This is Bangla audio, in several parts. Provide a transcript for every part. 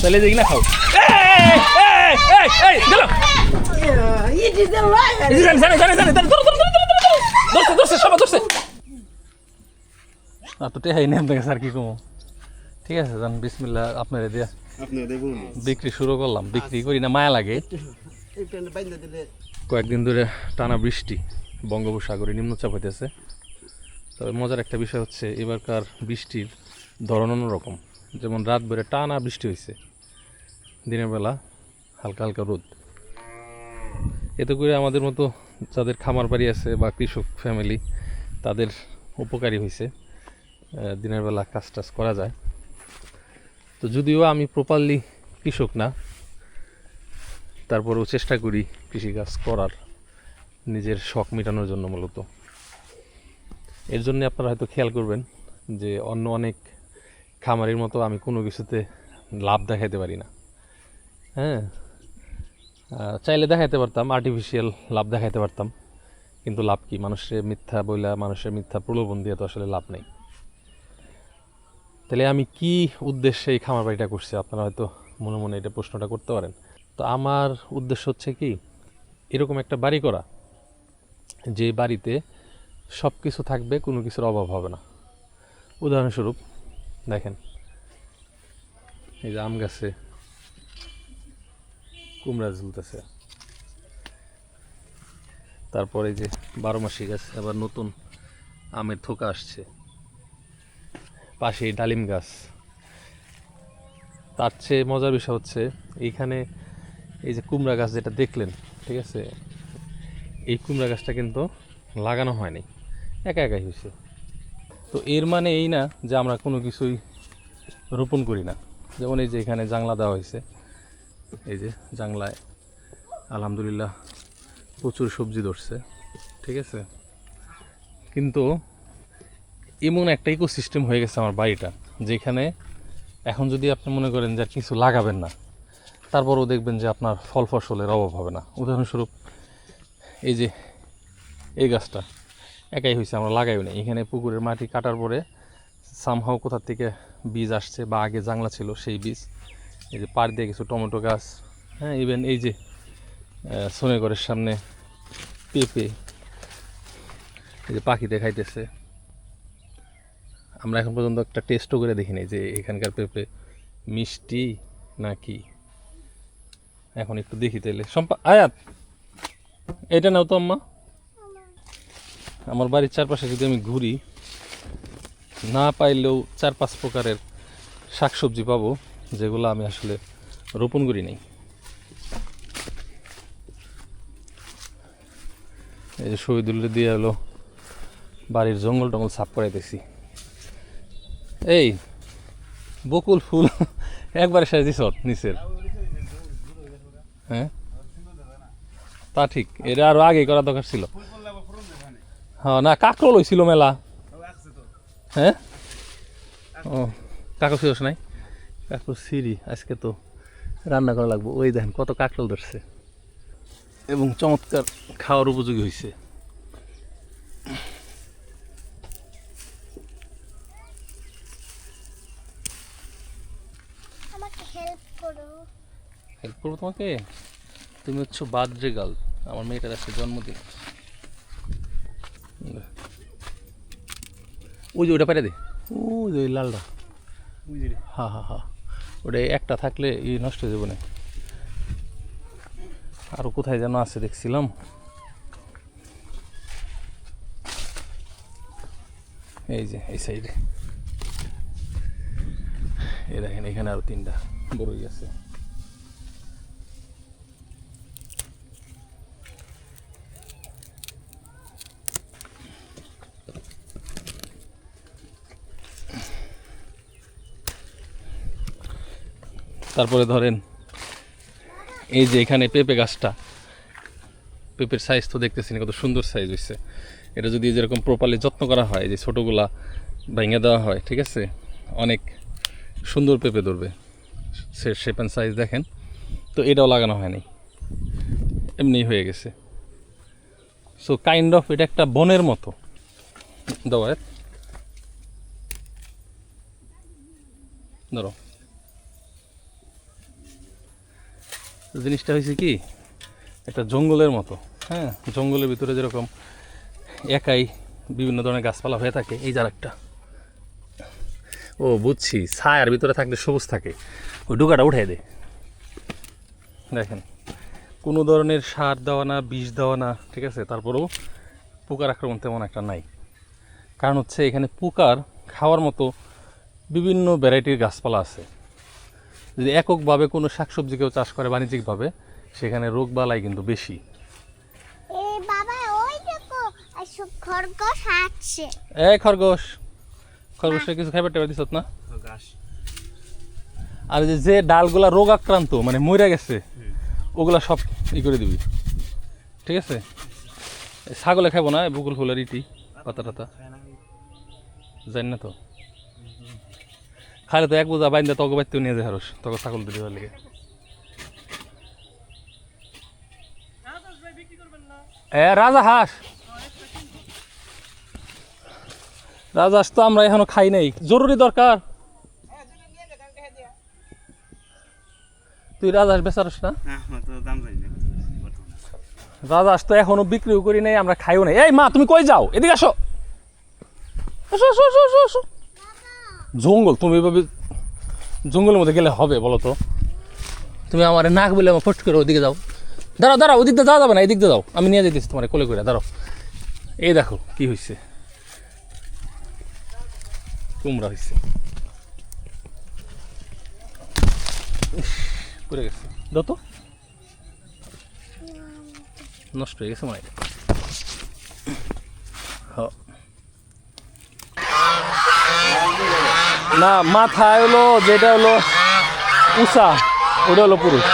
তাহলে দেখি না খাও। ঠিক আছে আপনার দিয়া বিক্রি শুরু করলাম, বিক্রি করি না, মায়া লাগে। কয়েকদিন ধরে টানা বৃষ্টি, বঙ্গোপসাগরে নিম্নচাপ হইতেছে। তবে মজার একটা বিষয় হচ্ছে, এবারকার বৃষ্টির ধরন অন্যরকম। যেমন রাত ভরে টানা বৃষ্টি হয়েছে দিনের বেলা, হালকা হালকা রোদ। এতে করে আমাদের মতো যাদের খামার বাড়ি আছে বা কৃষক ফ্যামিলি তাদের উপকারী হয়েছে দিনের বেলা কাজ টাজ করা যায়। তো যদিও আমি প্রপারলি কৃষক না, তারপরেও চেষ্টা করি কৃষিকাজ করার, নিজের শখ মেটানোর জন্য মূলত। এর জন্য আপনারা হয়তো খেয়াল করবেন যে অন্য অনেক খামারের মতো আমি কোনো কিছুতে লাভ দেখাতে পারি না। হ্যাঁ। চাইলে দেখাতে পারতাম আর্টিফিশিয়াল লাভ দেখাতে পারতাম। কিন্তু লাভ কি? মানুষের মিথ্যা বইলা, মানুষের মিথ্যা প্রলোভন দিয়ে তো আসলে লাভ নেই। তাহলে আমি কি উদ্দেশ্যে এই খামার বাড়িটা করছি? আপনারা হয়তো মনে মনে এটা প্রশ্নটা করতে পারেন। তো আমার উদ্দেশ্য হচ্ছে কি, এরকম একটা বাড়ি করা, যে বাড়িতে সব কিছু থাকবে, কোনো কিছুর অভাব হবে না। উদাহরণস্বরূপ, দেখেন, এই যে আম গাছে কুমড়া ঝুলতেছে। তারপরে যে বারো মাসি গাছ, আবার নতুন আমের থোকা আসছে। পাশে ডালিম গাছ। তার চেয়ে মজার বিষয় হচ্ছে, এইখানে এই যে কুমড়া গাছ যেটা দেখলেন, ঠিক আছে? এই কুমড়া গাছটা কিন্তু লাগানো হয়নি, একা একাই হয়েছে। তো এর মানে এই না যে আমরা কোনো কিছুই রোপণ করি না। যেমন এই যে এখানে জাংলা দেওয়া হয়েছে এই যে জাংলায় আলহামদুলিল্লাহ প্রচুর সবজি ধরছে, ঠিক আছে? কিন্তু এমন একটা ইকোসিস্টেম হয়ে গেছে আমার বাড়িটা, যেখানে এখন যদি আপনি মনে করেন যে কিছু লাগাবেন না, তারপরেও দেখবেন যে আপনার ফল ফসলের অভাব হবে না। উদাহরণস্বরূপ এই যে এই গাছটা, একাই হয়েছে আমরা লাগাইও না এখানে পুকুরের মাটি কাটার পরে সামহাও কোথার থেকে বীজ আসছে বা আগে জাংলা ছিল সেই বীজ এই যে পাড় দিয়ে কিছু টমেটো গাছ। হ্যাঁ ইভেন এই যে সোনেগড়ের সামনে পেঁপে, এই যে পাখি দেখাইতেছে। আমরা এখন পর্যন্ত একটা টেস্টও করে দেখিনি যে এখানকার পেঁপে মিষ্টি নাকি। এখন একটু দেখি তাইলে। সম্পা আয়াত, এটা নাও তো আম্মা। আমার বাড়ির চারপাশে যদি আমি ঘুরি, না পাইলেও চার পাঁচ প্রকারের শাকসবজি পাবো। যেগুলো আমি আসলে রোপণ করি নাই। এই যে শহীদুল্লে দিয়ে হলো বাড়ির জঙ্গল টঙ্গল সাফ করাইতেছি। এই বকুল ফুল একবারে সাজ দিছ নিচের। হ্যাঁ? তা ঠিক এটা আরও আগে করা দরকার ছিল। হ্যাঁ না কাকরল হয়েছিল মেলা। হ্যাঁ? ও কাকর ছিল নাই? কাকর সিঁড়ি আজকে তো রান্না করা লাগবো। ওই দেখেন কত কাকরল ধরছে। এবং চমৎকার খাওয়ার উপযোগী হয়েছে হেল্প করব তোমাকে? তুমি হচ্ছে বার্থডে গার্ল আমার মেয়েটার আজকে জন্মদিন। ওই যে ওটা পাইরে দে। ওই যে ওই লালটা। হা হা হা। ওটা একটা থাকলে ই নষ্ট হয়ে যাবে না। আরও কোথায় যেন আছে দেখছিলাম। এই যে, এই সাইডে এ। দেখেন, এখানে আরও তিনটা বড়ই আছে। তারপরে ধরেন এই যে এখানে পেঁপে গাছটা, পেঁপের সাইজ তো দেখতেছি না কত সুন্দর সাইজ হয়েছে এটা যদি যেরকম প্রপারলি যত্ন করা হয় যে ছোটোগুলা ভেঙে দেওয়া হয়, ঠিক আছে? অনেক সুন্দর পেঁপে ধরবে। সে শেপ অ্যান্ড সাইজ দেখেন, তো এটাও লাগানো হয়নি। এমনি হয়ে গেছে। সো কাইন্ড অফ এটা একটা বনের মতো। দেওয়া ধরো। জিনিসটা হয়েছে কি, একটা জঙ্গলের মতো। হ্যাঁ জঙ্গলের ভিতরে যেরকম একাই বিভিন্ন ধরনের গাছপালা হয়ে থাকে, এই যার একটা ও, বুঝছি, ছায়ার ভিতরে থাকলে সবুজ থাকে। ওই ডুকাটা উঠাই দে। দেখেন, কোনো ধরনের সার দেওয়া না, বিষ দেওয়া না, ঠিক আছে? তারপরেও পোকার আক্রমণ তেমন একটা নাই। কারণ হচ্ছে এখানে পোকার খাওয়ার মতো বিভিন্ন ভ্যারাইটির গাছপালা আছে। যদি এককভাবে কোনো শাকসবজি কেউ চাষ করে বাণিজ্যিকভাবে সেখানে রোগ বালাই কিন্তু বেশি। এ বাবা ওই দেখো সব খরগোশ হাঁটছে। এই খরগোশ খরগোশের কিছু খাইবার টাইবার দিছত না? আর যে যে ডালগুলা রোগ আক্রান্ত মানে মরে গেছে ওগুলা সব ই করে দিবি। ঠিক আছে? ছাগলে খাব না এই বুকুল ফুলের ইটি পাতা টাতা। জানি না তো। খাইলে তো এক বোঝা বাইন্দা তক বাইতেও নিয়ে যায় হারস তক ছাগল দিতে লেগে। এ রাজা হাঁস। রাজা হাঁস তো আমরা এখনও খাই নাই জরুরি দরকার। তুই রাজহাঁস বেচারস না? হ্যাঁ তো না বর্তমানে রাজহাঁস তো এখনও বিক্রিও করি নাই আমরা খাইও নাই। এই মা তুমি কই যাও? এদিকে আসো আসো আসো আসো আসো। জঙ্গল, তুমি এভাবে জঙ্গলের মধ্যে গেলে হবে বলো তো? তুমি আমার নাক বলে আমার ফট করে ওদিকে যাও। দাঁড়াও দাঁড়াও, ওদিক দিয়ে যাওয়া যাবে না, এদিক দিয়ে যাও। আমি নিয়ে যেতেছি তোমার, কোলে করে দাঁড়াও। এই দেখো কি হয়েছে কুমড়া হয়েছে পড়ে গেছে। দাও তো। নষ্ট হয়ে গেছে মনে হ। না মাথায় হলো যেটা হলো উষা, ওটা হলো পুরুষ।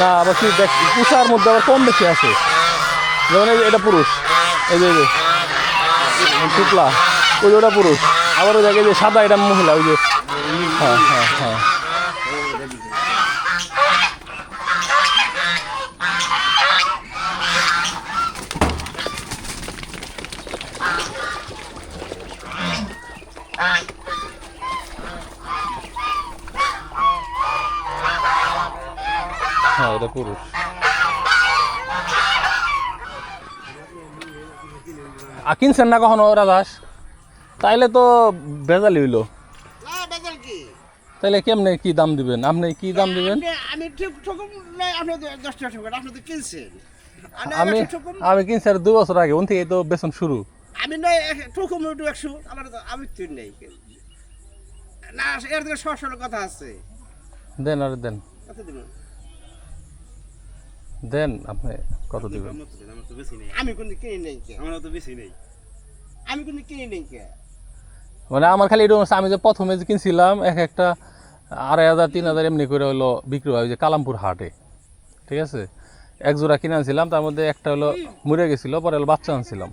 না, আবার কি দেখ, উষার মধ্যে আবার কম বেশি আছে। যেমন এটা পুরুষ, এই যে টুকলা ওই ওটা পুরুষ। আবার ওই জায়গায় যে সাদা, এটা মহিলা, ওই যে হ্যাঁ হ্যাঁ হ্যাঁ। পুরুষ কিনছেন না কখনো রাজাস তাইলে তো ভেজালি হইল। না বেজাল কি? তাইলে কেমনে কি দাম দিবেন? আপনি কি দাম দিবেন? আমি ঠিক আমি আমি কিনছি আর দু বছর আগে ওন থেকে তো বেতন শুরু। আমি নয় ঠকুম একটু একশো আমার তো আমি তুই নেই। না এর থেকে সব সরল কথা আছে। দেন আর দেন। কত দিব দেন আপনি কত দিবেন? আমি কিন্তু কিনে নেই কে? আমার তো বেশি নেই। আমি কিন্তু কিনে নেই কে? মানে আমার খালি এটা হচ্ছে আমি যে প্রথমে যে কিনছিলাম এক একটা আড়াই হাজার তিন হাজার এমনি করে হলো বিক্রি হয় ওই যে কালামপুর হাটে। ঠিক আছে? এক জোড়া কিনে আনছিলাম তার মধ্যে একটা হলো মরে গেছিল পরে হলো বাচ্চা আনছিলাম।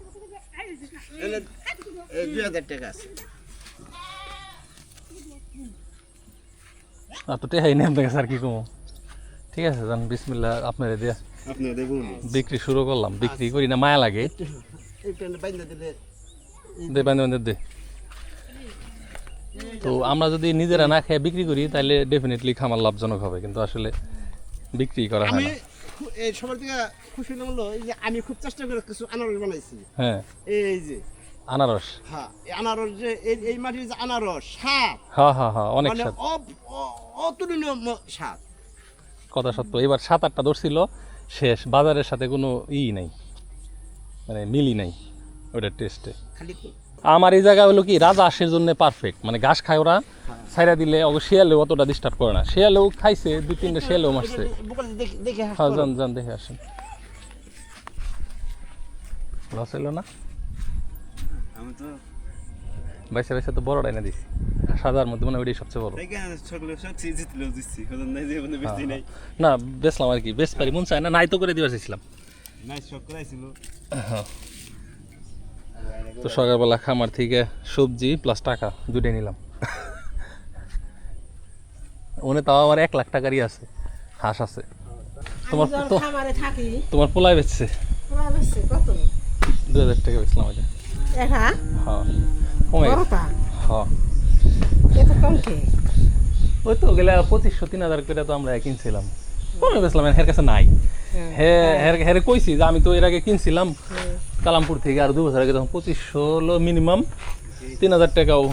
আর তো টেহাই নেই আপনার কাছে আর কি কমো? ঠিক আছে যান বিসমিল্লা আপনার দিয়ে আপনি দেখুন বিক্রি শুরু করলাম। বিক্রি করি না মায়া লাগে। দে বান্ধব বান্ধব দে। তো আমরা যদি নিজেরা না খেয়ে বিক্রি করি তাহলে ডেফিনেটলি খামার লাভজনক হবে কিন্তু আসলে বিক্রি করা হয় আমি না। এই সবার থেকে খুশি হলো এই যে আমি খুব চেষ্টা করে কিছু আনারস বানাইছি। হ্যাঁ। এই যে। আনারস? হ্যাঁ এই আনারস যে এই এই মাটির যে আনারস স্বাদ হ্যাঁ হ্যাঁ হ্যাঁ অনেক মানে স্বাদ অতুলনীয় স্বাদ কথা সত্য। এবার সাত আটটা ধরছিল শেষ। বাজারের সাথে কোনো ই নাই মানে মিলি নাই ওটার টেস্টে আমার এই জায়গা হলো কি রাজা আশের জন্য পারফেক্ট মানে ঘাস খায় ওরা ছাইরা দিলে ওকে শিয়ালেও অতটা ডিস্টার্ব করে না। শিয়ালেও খাইছে দুই তিনটে শিয়ালেও মারছে। হ্যাঁ যান যান দেখে আসেন। লস হইল না? আমি তো বাইসে বাইসে তো বড়টাই না দিছি। সাদার মধ্যে মানে ওইটাই সবচেয়ে বড়। দেখে সকলে সব চিজ জিতলেও দিচ্ছি। কথা নাই যে বেশি নেই। না বেচলাম আর কি। বেশ পারি মন চায় না নাই তো করে দিবার চাইছিলাম। করাইছিল। তো সকালবেলা খামার থেকে সবজি প্লাস টাকা দুটাই নিলাম। ওনে তাও আমার এক লাখ টাকারই আছে। হাঁস আছে। তোমার আমি যখন তো খামারে থাকি তোমার পোলাই বেচছে? দু হাজার টাকা বেচলাম একা হ্যাঁ। কমে গেছে। হ্যাঁ এত কম কে? ওই তো গেলে পঁচিশশো তিন হাজার করে তো আমরা কিনছিলাম। কমে বেছিলাম হের কাছে নাই। হ্যাঁ। হের হেরে কইছি যে আমি তো এর আগে কিনছিলাম। কালামপুর থেকে আর দু বছর আগে তখন পঁচিশশো হলো মিনিমাম তিন হাজার টাকাও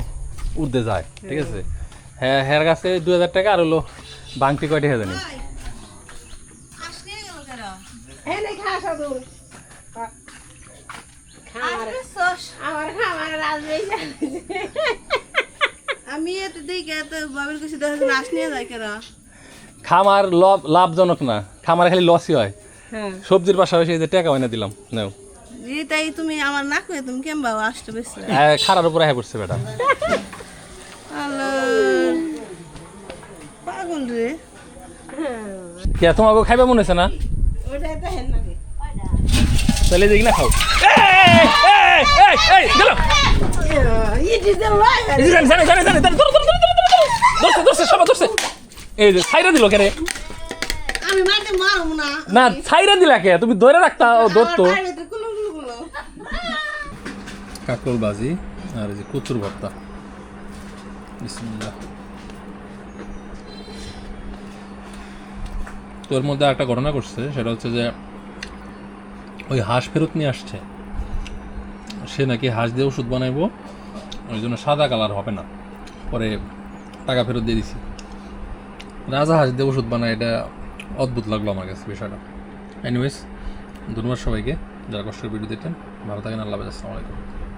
উর্ধে যায় ঠিক আছে? হ্যাঁ। হের কাছে দু হাজার টাকা আর হলো বাংটি কয়টি হাজার নেই এই নে খা সাধু আমার খামার রাজবে আমি এত দেখে এত বাবির কাছে দেখা যায় নাচ নিয়ে যায় কেন? খামার লাভ লাভজনক না খামার খালি লসই হয়। হ্যাঁ। সবজির পাশাপাশি এই যে টাকা এনে দিলাম নাও। যে তাই তুমি আমার না করে তুমি কেমন বাবা আসতে বেশি খারার উপরে হ্যাঁ পড়ছে বেটা। হ্যালো পাগল রে। কে তোমাকে খাইবে মনে হচ্ছে না। তাহলে দেখি না খাও। বাজি আর কচুর তোর মধ্যে একটা ঘটনা করছে সেটা হচ্ছে যে ওই হাঁস ফেরত নিয়ে আসছে। সে নাকি হাঁস দিয়ে ওষুধ বানাইবো, ওই জন্য সাদা কালার হবে না। পরে টাকা ফেরত দিয়ে দিছি। রাজা হাঁস দিয়ে ওষুধ বানায়, এটা অদ্ভুত লাগল আমার কাছে বিষয়টা। এনিওয়েজ ধন্যবাদ সবাইকে, যারা কষ্টের ভিডিও দেখলেন, ভালো থাকেন, আল্লাহ আসসালামু আলাইকুম।